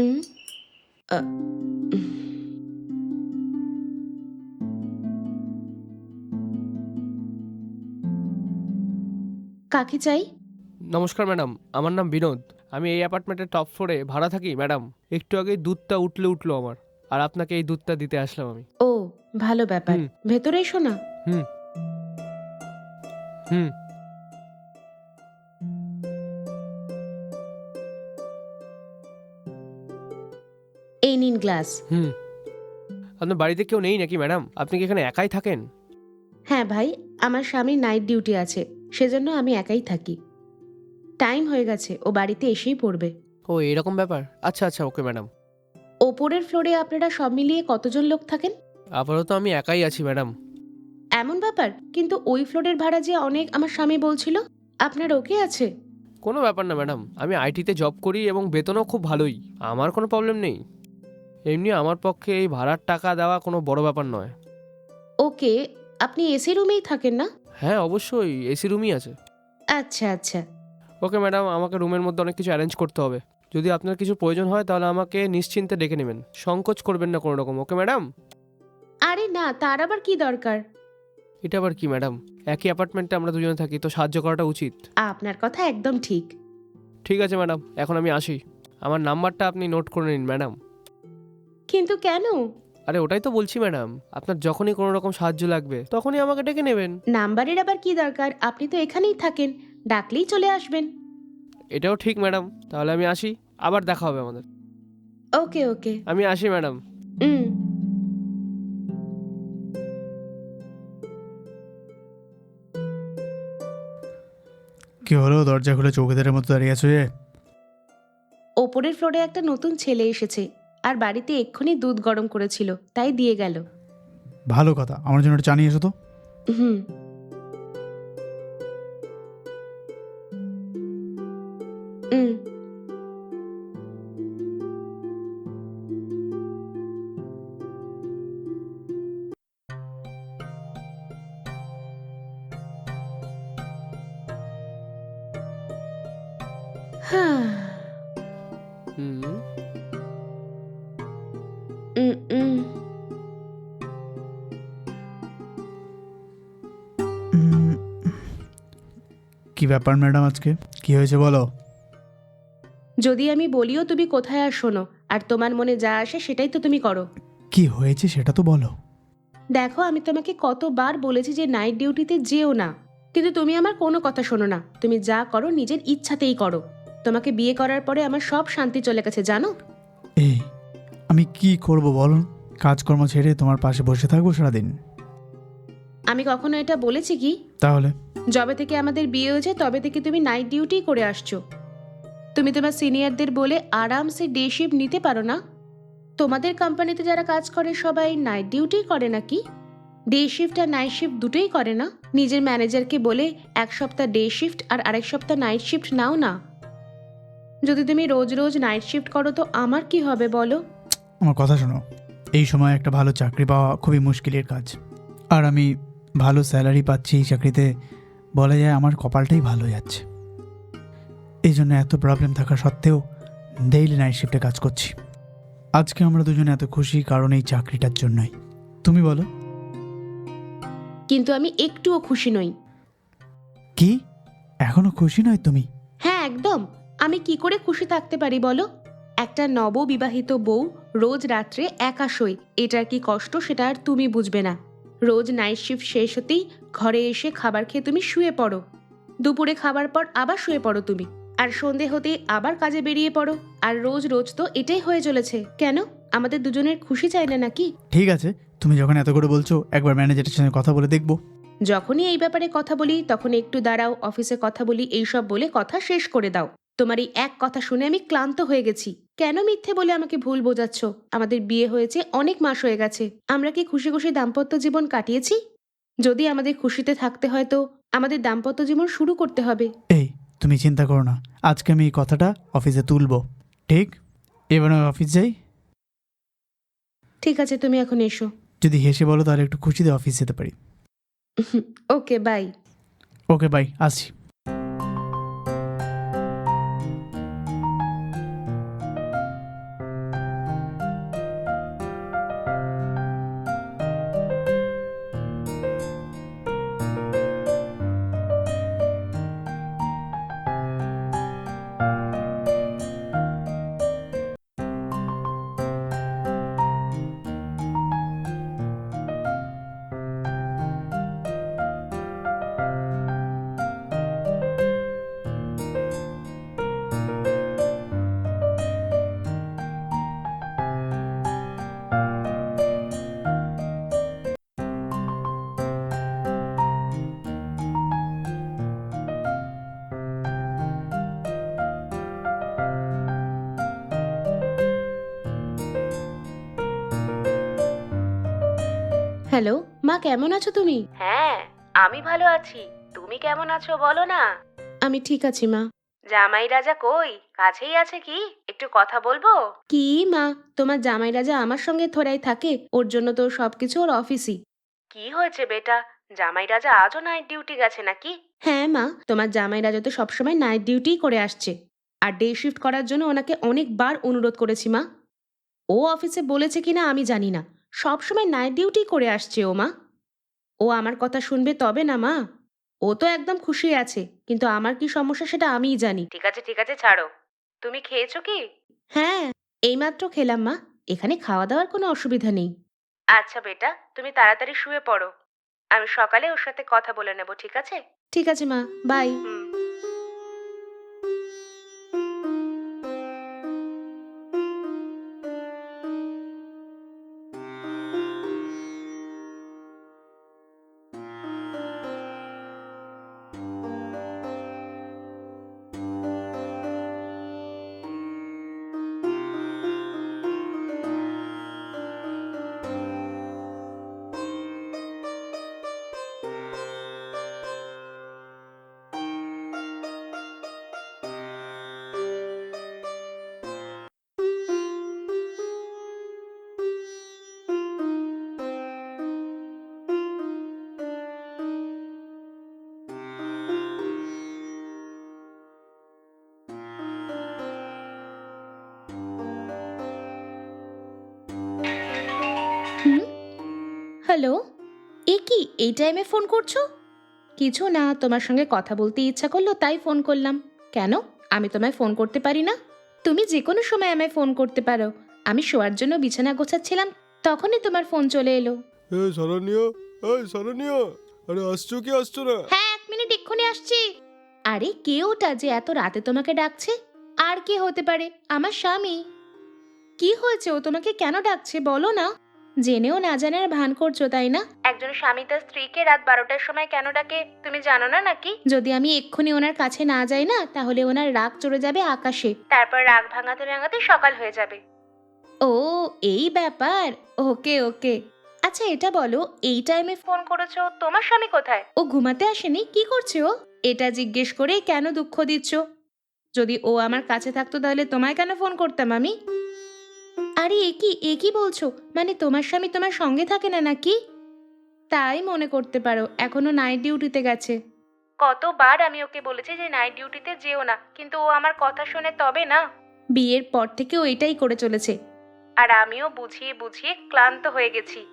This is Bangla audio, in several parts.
হুম আ, কাকে চাই? নমস্কার ম্যাডাম। আমার নাম বিনোদ। আমি এই অ্যাপার্টমেন্টের টপ ফ্লোরে ভাড়া থাকি ম্যাডাম। একটু আগেই দুধটা উঠলে উঠল আমার আর আপনাকে এই দুধটা দিতে আসলাম আমি। ও ভালো ব্যাপার। হুম। ভেতরে এসো না। হুম। হুম। গ্লাস হুম। আপনার বাড়িতে কেউ নেই নাকি ম্যাডাম? আপনি কি এখানে একাই থাকেন? হ্যাঁ ভাই আমার স্বামীর নাইট ডিউটি আছে সেজন্য আমি একাই থাকি। টাইম হয়ে গেছে ও বাড়িতে এসেই পড়বে। ও এরকম ব্যাপার? আচ্ছা আচ্ছা ওকে ম্যাডাম। ওপরের ফ্লোরে আপনারা সব মিলিয়ে কতজন লোক থাকেন? আপাতত আমি একাই আছি ম্যাডাম। এমন ব্যাপার? কিন্তু ওই ফ্লোরের ভাড়া যে অনেক আমার স্বামী বলছিল আপনার ওকে আছে? কোনো ব্যাপার না ম্যাডাম। আমি আইটিতে জব করি এবং বেতনও খুব ভালোই। আমার কোনো প্রবলেম নেই। এমনি আমার পক্ষে এই ভাড়ার টাকা দেওয়া কোনো বড় ব্যাপার নয়। ওকে আপনি এসি রুমেই থাকেন না? হ্যাঁ অবশ্যই এসি রুমই আছে। আচ্ছা আচ্ছা। ওকে ম্যাডাম আমাকে রুমের মধ্যে অনেক কিছু অ্যারেঞ্জ করতে হবে। যদি আপনার কিছু প্রয়োজন হয় তাহলে আমাকে নিশ্চিন্তে ডেকে নেবেন। সংকোচ করবেন না কোনো রকম ওকে ম্যাডাম? আরে না তার আবার কি দরকার? এটা আবার কি ম্যাডাম? একই অ্যাপার্টমেন্টে আমরা দুজনে থাকি তো সাহায্য করাটা উচিত। আপনার কথা একদম ঠিক। ঠিক আছে ম্যাডাম এখন আমি আসি। আমার নাম্বারটা আপনি নোট করে নিন ম্যাডাম। কিন্তু কেন? আরে ওটাই তো বলছি ম্যাডাম। আপনার যখনই কোনো রকম সাহায্য লাগবে তখনই আমাকে ডেকে নেবেন। নাম্বারের আবার কি দরকার? আপনি তো এখানেই থাকেন ডাকলেই চলে আসবেন। এটাও ঠিক ম্যাডাম। তাহলে আমি আসি আবার দেখা হবে আমাদের। ওকে ওকে। আমি আসি ম্যাডাম। হুম কি হলো? দরজা খুলে চৌকিদারের মতো দাঁড়িয়ে আছো যে? ওপরের ফ্লোরে একটা নতুন ছেলে এসেছে। আর বাড়িতে এক্ষুনি দুধ গরম করেছিল তাই দিয়ে গেল। ভালো কথা আমার জন্য চা নিয়ে এসো তো। হুম। হুম হ্যাঁ। হুম। কি ব্যাপার ম্যাডাম আজকে? কি হয়েছে বলো? যদি আমি বলিও তুমি কোথায় আর শোনো আর তোমার মনে যা আসে সেটাই তো তুমি করো। কি হয়েছে সেটা তো বলো। দেখো আমি তোমাকে কতবার বলেছি যে নাইট ডিউটিতে যেও না কিন্তু তুমি আমার কোনো কথা শোনো না। তুমি যা করো নিজের ইচ্ছাতেই করো। তোমাকে বিয়ে করার পরে আমার সব শান্তি চলে গেছে জানো? এই আমি কি করব বলো কাজকর্ম ছেড়ে তোমার পাশে বসে থাকব সারাদিন। আমি কখনো এটা বলেছি কি? তাহলে? যবে থেকে আমাদের বিয়ে হয়েছে তবে থেকে তুমি নাইট ডিউটি করে আসছো। তুমি তোমার সিনিয়রদের বলে আরামসে ডে শিফট নিতে পারো না। তোমাদের কোম্পানিতে যারা কাজ করে সবাই নাইট ডিউটি করে নাকি? ডে শিফট আর নাইট শিফট দুটোই করে না? নিজের ম্যানেজারকে বলে এক সপ্তাহ ডে শিফট আর আরেক সপ্তাহ নাইট শিফট নাও না। যদি তুমি রোজ রোজ নাইট শিফট করো তো আমার কি হবে বলো? আমার কথা শোনো এই সময় একটা ভালো চাকরি পাওয়া খুবই মুশকিলের কাজ। আর আমি ভালো স্যালারি পাচ্ছি এই চাকরিতে বলা যায় আমার কপালটাই ভালো যাচ্ছে। এই জন্য এত প্রবলেম থাকা সত্ত্বেও ডেইলি নাইট শিফটে কাজ করছি। আজকে আমরা দুজনে এত খুশি কারণ এই চাকরিটার জন্যই। তুমি বলো। কিন্তু আমি একটুও খুশি নই। কি? এখনও খুশি নয় তুমি? হ্যাঁ একদম। আমি কি করে খুশি থাকতে পারি বলো? একটা নববিবাহিত বউ রোজ রাত্রে একা শোয় এটার কি কষ্ট সেটা আর তুমি বুঝবে না। রোজ নাইট শিফট শেষ হতেই ঘরে এসে খাবার খেয়ে তুমি শুয়ে পড়ো। দুপুরে খাবার পর আবার শুয়ে পড়ো তুমি। আর সন্ধে হতেই আবার কাজে বেরিয়ে পড়ো। আর রোজ রোজ তো এটাই হয়ে চলেছে। কেন? আমাদের দুজনের খুশি চাই না নাকি? ঠিক আছে তুমি যখন এত করে বলছো একবার ম্যানেজারের সঙ্গে কথা বলে দেখব। যখনই এই ব্যাপারে কথা বলি তখন একটু দাঁড়াও অফিসে কথা বলি এইসব বলে কথা শেষ করে দাও। তোমার এই এক কথা শুনে আমি ক্লান্ত হয়ে গেছি। কেন মিথ্যে বলে আমাকে ভুল বোঝাচ্ছ? আমাদের বিয়ে হয়েছে অনেক মাস হয়ে গেছে। আমরা কি খুশি খুশি দাম্পত্য জীবন কাটিয়েছি? যদি আমাদের খুশিতে থাকতে হয় তো আমাদের দাম্পত্য জীবন শুরু করতে হবে। এই তুমি চিন্তা করো না। আজকে আমি এই কথাটা অফিসে তুলবো। ঠিক? এবার আমি অফিস যাই? ঠিক আছে তুমি এখন এসো। যদি হেসে বলো তাহলে একটু খুশিতে অফিস যেতে পারি। Okay bye. Okay bye. আসি হ্যালো মা কেমন আছো তুমি? হ্যাঁ আমি ভালো আছি। তুমি কেমন আছো বলো না? আমি ঠিক আছি মা। জামাই রাজা কই? কাছেই আছে কি? একটু কথা বলব? কি মা? তোমার জামাই রাজা আমার সঙ্গে থোড়াই থাকে ওর জন্য তো সবকিছু ওর অফিসই কি হয়েছে বেটা? জামাই রাজা আজও নাইট ডিউটি গেছে নাকি? হ্যাঁ মা তোমার জামাই রাজা তো সবসময় নাইট ডিউটিই করে আসছে। আর ডে শিফট করার জন্য ওনাকে অনেকবার অনুরোধ করেছি মা। ও অফিসে বলেছে কিনা আমি জানি না। সবসময় নাইট ডিউটি করে আসছে ও মা ও আমার কথা শুনবে তবে না মা। ও তো একদম খুশি আছে কিন্তু আমার কি সমস্যা সেটা আমিই জানি। ঠিক আছে ঠিক আছে ছাড়ো। তুমি খেয়েছো কি? হ্যাঁ এইমাত্র খেলাম মা। এখানে খাওয়া দাওয়ার কোনো অসুবিধা নেই। আচ্ছা বেটা তুমি তাড়াতাড়ি শুয়ে পড়ো। আমি সকালে ওর সাথে কথা বলে নেব ঠিক আছে? ঠিক আছে মা। বাই। হ্যালো এ কি এই টাইমে ফোন করছ? কিছু না তোমার সঙ্গে কথা বলতে ইচ্ছা করল তাই ফোন করলাম। কেন? আমি তোমায় ফোন করতে পারি না? তুমি যে কোনো সময় আমায় ফোন করতে পারো। আমি শোয়ার জন্য বিছানা গোছাচ্ছিলাম তখনই তোমার ফোন চলে এলো। এ সরণীয় এই সরণীয় আরে আসছো কি আসছো না? হ্যাঁ এক মিনিট এক্ষুনি আসছি। আরে কে ওটা যে এত রাতে তোমাকে ডাকছে? আর কে হতে পারে? আমার স্বামী। কি হয়েছে? ও তোমাকে কেন ডাকছে? বলো না। জেনেও না জানার ভান করছ তাই না? একজন স্বামী তার স্ত্রীকে রাত বারোটার সময় কেন ডাকে? তুমি জানো না নাকি? যদি আমি এক্ষুনি ওনার কাছে না যাই না তাহলে ওনার রাগ চড়ে যাবে আকাশে। তারপর রাগ ভাঙাতে ভাঙাতে সকাল হয়ে যাবে। ও এই ব্যাপার? ওকে ওকে। আচ্ছা এটা বলো এই টাইমে ফোন করেছ তোমার স্বামী কোথায়? ও ঘুমাতে আসেনি? কি করছে ও? এটা জিজ্ঞেস করে কেন দুঃখ দিচ্ছ? যদি ও আমার কাছে থাকতো তাহলে তোমায় কেন ফোন করতাম আমি? আরে এ কি এ কি বলছো? মানে তোমার স্বামী তোমার সঙ্গে থাকে না নাকি? তাই মনে করতে পারো এখনও নাইট ডিউটিতে গেছে। কতবার আমি ওকে বলেছি যে নাইট ডিউটিতে যেও না কিন্তু ও আমার কথা শুনে তবে না। বিয়ের পর থেকে ও এটাই করে চলেছে। আর আমিও বুঝিয়ে বুঝিয়ে ক্লান্ত হয়ে গেছি।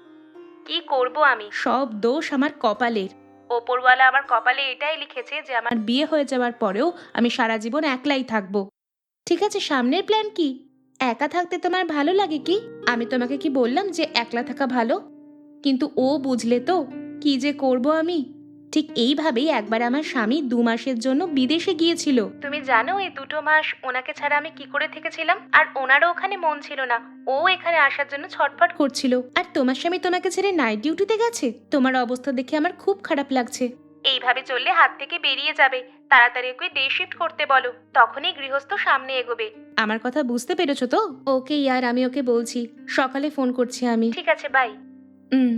কি করব আমি? সব দোষ আমার কপালের। ওপরওয়ালা আমার কপালে এটাই লিখেছে যে আমার বিয়ে হয়ে যাওয়ার পরেও আমি সারা জীবন একলাই থাকব। ঠিক আছে সামনের প্ল্যান কি? একা থাকতে তোমার ভালো লাগে কি? আমি তোমাকে কি বললাম যে একলা থাকা ভালো? কিন্তু ও বুঝলে তো কি যে করব আমি? ঠিক এইভাবেই একবার আমার স্বামী দু মাসের জন্য বিদেশে গিয়েছিল। তুমি জানো এই দুটো মাস ওনাকে ছাড়া আমি কি করে থেকেছিলাম? আর ওনারও ওখানে মন ছিল না। ও এখানে আসার জন্য ছটফট করছিল। আর তোমার স্বামী তোমাকে ছেড়ে নাইট ডিউটিতে গেছে? তোমার অবস্থা দেখে আমার খুব খারাপ লাগছে। এইভাবে চললে হাত থেকে বেরিয়ে যাবে। তাড়াতাড়ি ওকে ডে শিফট করতে বলো তখনই গৃহস্থ সামনে এগোবে। আমার কথা বুঝতে পেরেছ তো? ওকে ইয়ার আমি ওকে বলছি সকালে ফোন করছি আমি। ঠিক আছে বাই হুম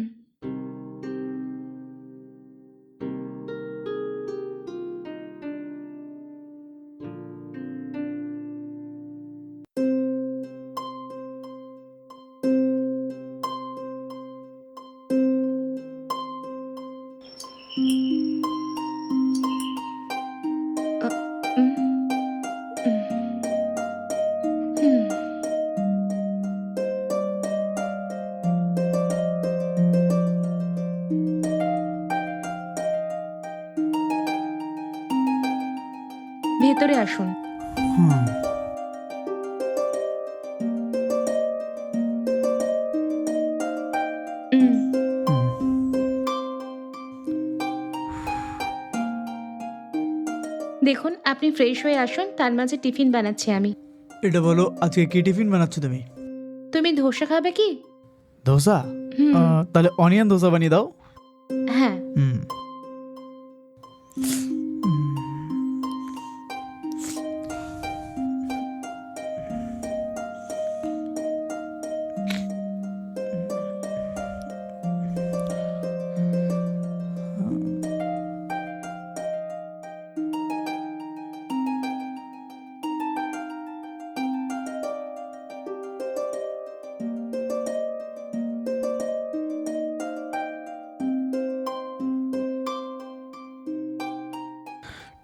ভেতরে আসুন। হুম। হুম হুম। দেখুন আপনি ফ্রেশ হয়ে আসুন তার মাঝে টিফিন বানাচ্ছি আমি। এটা বলো আজকে কি টিফিন বানাচ্ছ তুমি? তুমি ধোসা খাবে কি? ধোসা? হুম, তাহলে অনিয়ন ধোসা বানিয়ে দাও। হ্যাঁ। হুম।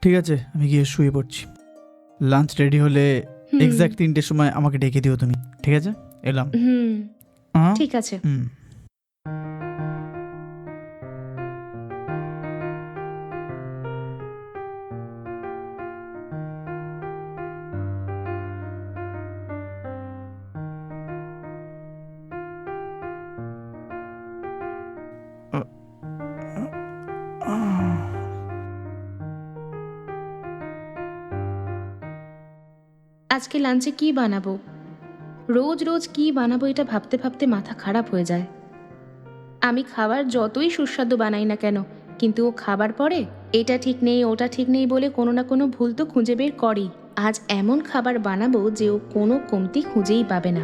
ঠিক আছে আমি গিয়ে শুয়ে পড়ছি। লাঞ্চ রেডি হলে এক্স্যাক্ট তিনটের সময় আমাকে ডেকে দিও তুমি ঠিক আছে? এলাম। হুম। হ্যাঁ ঠিক আছে। হুম। আজকে লাঞ্চে কি বানাবো? রোজ রোজ কি বানাবো এটা ভাবতে ভাবতে মাথা খারাপ হয়ে যায়। আমি খাবার যতই সুস্বাদু বানাই না কেন, কিন্তু ও খাবার পরে, এটা ঠিক নেই, ওটা ঠিক নেই বলে কোনো না কোনো ভুল তো খুঁজে বের করেই। আজ এমন খাবার বানাবো যে ও কোনো কমতি খুঁজেই পাবে না।